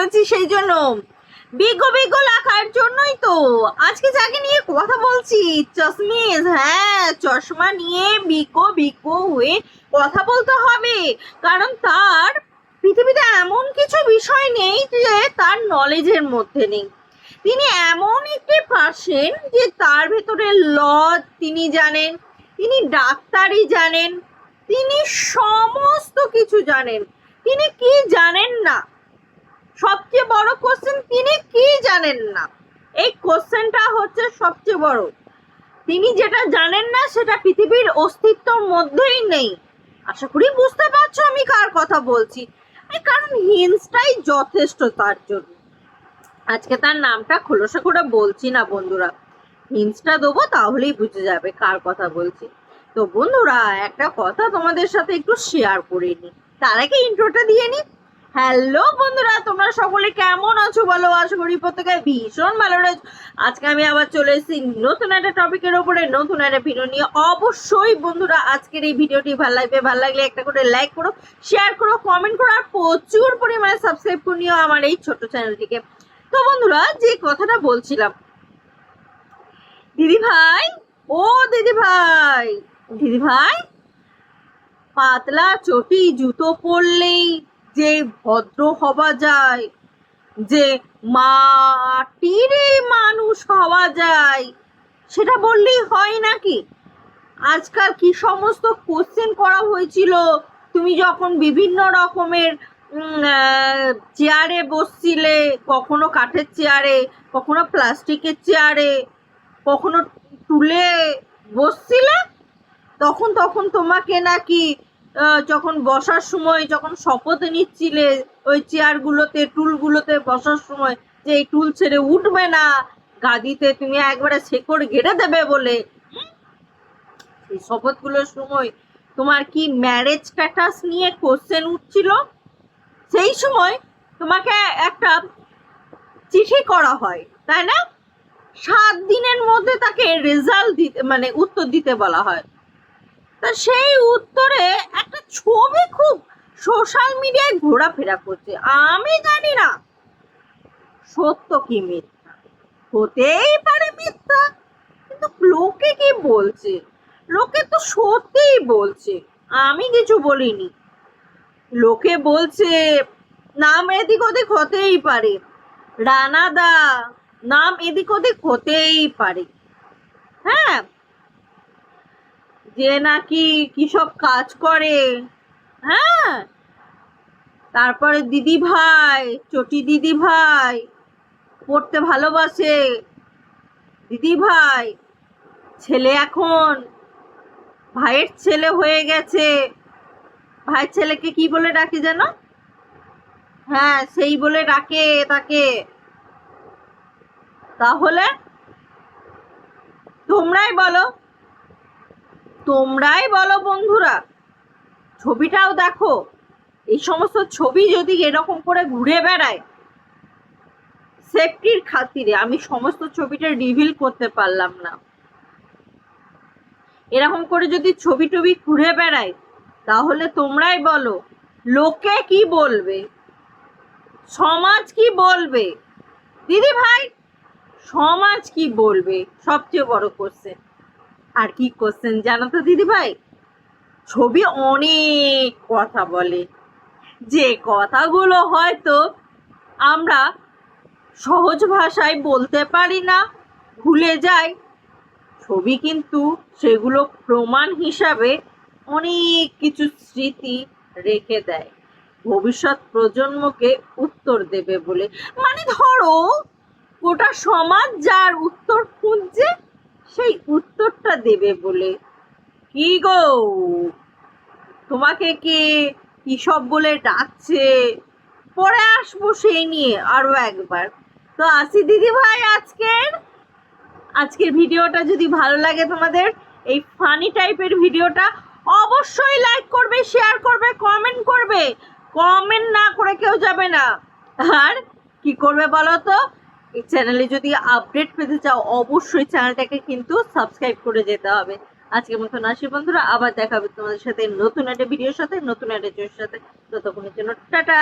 করেছি সেই জন্য। বিজ্ঞ বিজ্ঞ লেখার জন্যই তো। আজকে যাকে নিয়ে কথা বলছি, চশমিস হ্যাঁ চশমা নিয়ে বিজ্ঞ বিজ্ঞ হয়ে কথা বলতে হবে। কারণ তার পৃথিবীতে এমন কিছু বিষয় নেই যে তার নলেজের মধ্যে নেই। তিনি এমন একটি পার্সন যে তার ভেতরে ল তিনি জানেন, তিনি ডাক্তারি জানেন, তিনি সমস্ত কিছু জানেন। তিনি কি জানেন না? সবচেয়ে বড় কোশ্চেন তিনি কি জানেন না? এই কোশ্চেনটা হচ্ছে সবচেয়ে বড়। তিনি যেটা জানেন না, সেটা পৃথিবীর অস্তিত্বর মধ্যেই নেই। আশা করি বুঝতে পারছ আমি কার কথা বলছি। কারণ হিন্সটাই যথেষ্ট তার জন্য। আজকে তার নামটা খোলসা করে বলছি না বন্ধুরা। হিন্সটা দেবো, তাহলেই বুঝে যাবে কার কথা বলছি। তো বন্ধুরা, একটা কথা তোমাদের সাথে একটু শেয়ার করে নি তার আগে ইন্ট্রোটা দিয়ে নি হ্যালো বন্ধুরা, তোমরা সকলে কেমন আছো বলো? আশা করি প্রত্যেকে ভীষণ ভালো রয়েছে আজকে আমি আবার চলে এসেছি নতুন একটা টপিকের ওপরে নতুন একটা ভিডিও নিয়ে। অবশ্যই বন্ধুরা, আজকের এই ভিডিওটি ভালো লাগবে। ভালো লাগলে একটা করে লাইক করো শেয়ার করো কমেন্ট করো, আর প্রচুর পরিমাণে সাবস্ক্রাইব করে নিও আমার এই ছোট চ্যানেলটিকে তো বন্ধুরা, যে কথাটা বলছিলাম দিদি ভাই, ও দিদি ভাই দিদি ভাই, পাতলা চটি জুতো পরলেই যে ভদ্র হওয়া যায়, যে মাটির মানুষ হওয়া যায়, সেটা বললেই হয় নাকি? আজকাল কি সমস্ত কোশ্চেন করা হয়েছিল? তুমি যখন বিভিন্ন রকমের চেয়ারে বসছিলে, কখনো কাঠের চেয়ারে কখনো প্লাস্টিকের চেয়ারে কখনো তুলে বসছিলে? তখন তখন তোমাকে নাকি যখন বসার সময়, যখন শপথ নিচ্ছিলে, ওই চেয়ারগুলোতে টুলগুলোতে বসার সময়, যে এই টুল ছেড়ে উঠবে না, গাদিতে তুমি একবারে শেকড় গেড়ে দেবে বলে? এই শপথগুলোর সময় তোমার কি ম্যারেজ স্ট্যাটাস নিয়ে কোশ্চেন উঠছিল? সেই সময় তোমাকে একটা চিঠি করা হয়, তাই না? সাত দিনের মধ্যে তাকে রেজাল্ট দিতে মানে উত্তর দিতে বলা হয়। তা সেই উত্তরে একটা ছবি খুব সোশ্যাল মিডিয়ায় ঘোরাফেরা করছে। আমি জানি না। সত্য কি মিথ্যা? হতেই পারে মিথ্যা, কিন্তু লোকে কি বলছে? লোকে তো সত্যিই বলছে। আমি কিছু বলিনি। লোকে বলছে, নাম এদিক ওদিক হতেই পারে। রানাদা, নাম এদিক ওদিক হতেই পারে। হ্যাঁ যে নাকি কি সব কাজ করে? হ্যাঁ? তারপরে দিদি ভাই, চটি দিদি ভাই, পড়তে ভালোবাসে। দিদি ভাই, ছেলে এখন, ভাইয়ের ছেলে হয়ে গেছে। ভাইয়ের ছেলেকে কি বলে ডাকে যেন? হ্যাঁ সেই বলে ডাকে তাকে। তাহলে তোমরাই বলো তোমরাই বলো বন্ধুরা। ছবিটাও দেখো। এই সমস্ত ছবি যদি এরকম করে ঘুরে বেড়ায় সেফটির খাতিরে আমি সমস্ত ছবিটা রিভিল করতে পারলাম না। এরকম করে যদি ছবি টবি ঘুরে বেড়ায়, তাহলে তোমরাই বলো, লোকে কি বলবে? সমাজ কি বলবে? দিদি ভাই, সমাজ কি বলবে? সবচেয়ে বড় কোশ্চেন আর কি কোশ্চেন জানো তো দিদি ভাই ছবি অনেক কথা বলে। যে কথাগুলো হয়তো আমরা সহজ ভাষায় বলতে পারি না, ভুলে যাই, ছবি কিন্তু সেগুলো প্রমাণ হিসাবে অনেক কিছু স্মৃতি রেখে দেয়। ভবিষ্যৎ প্রজন্মকে উত্তর দেবে বলে। মানে ধরো, গোটা সমাজ যার উত্তর খুঁজছে সেই উত্তরটা দেবে বলে। কি গো? তোমাকে কে কি সব বলে ডাকছে? পরে আসব সেই নিয়ে আরও একবার। তো আসি দিদি ভাই আজকের। আজকের ভিডিওটা যদি ভালো লাগে তোমাদের, এই ফানি টাইপের ভিডিওটা অবশ্যই লাইক করবে শেয়ার করবে কমেন্ট করবে। কমেন্ট না করে কেউ যাবে না। আর কি করবে বলো তো? এই চ্যানেলে যদি আপডেট পেতে চাও, অবশ্যই চ্যানেলটাকে কিন্তু সাবস্ক্রাইব করে যেতে হবে। আজকের মতন আসি বন্ধুরা, আবার দেখা হবে তোমাদের সাথে নতুন একটা ভিডিওর সাথে, নতুন একটা জোর সাথে। ততক্ষণের জন্য টাটা!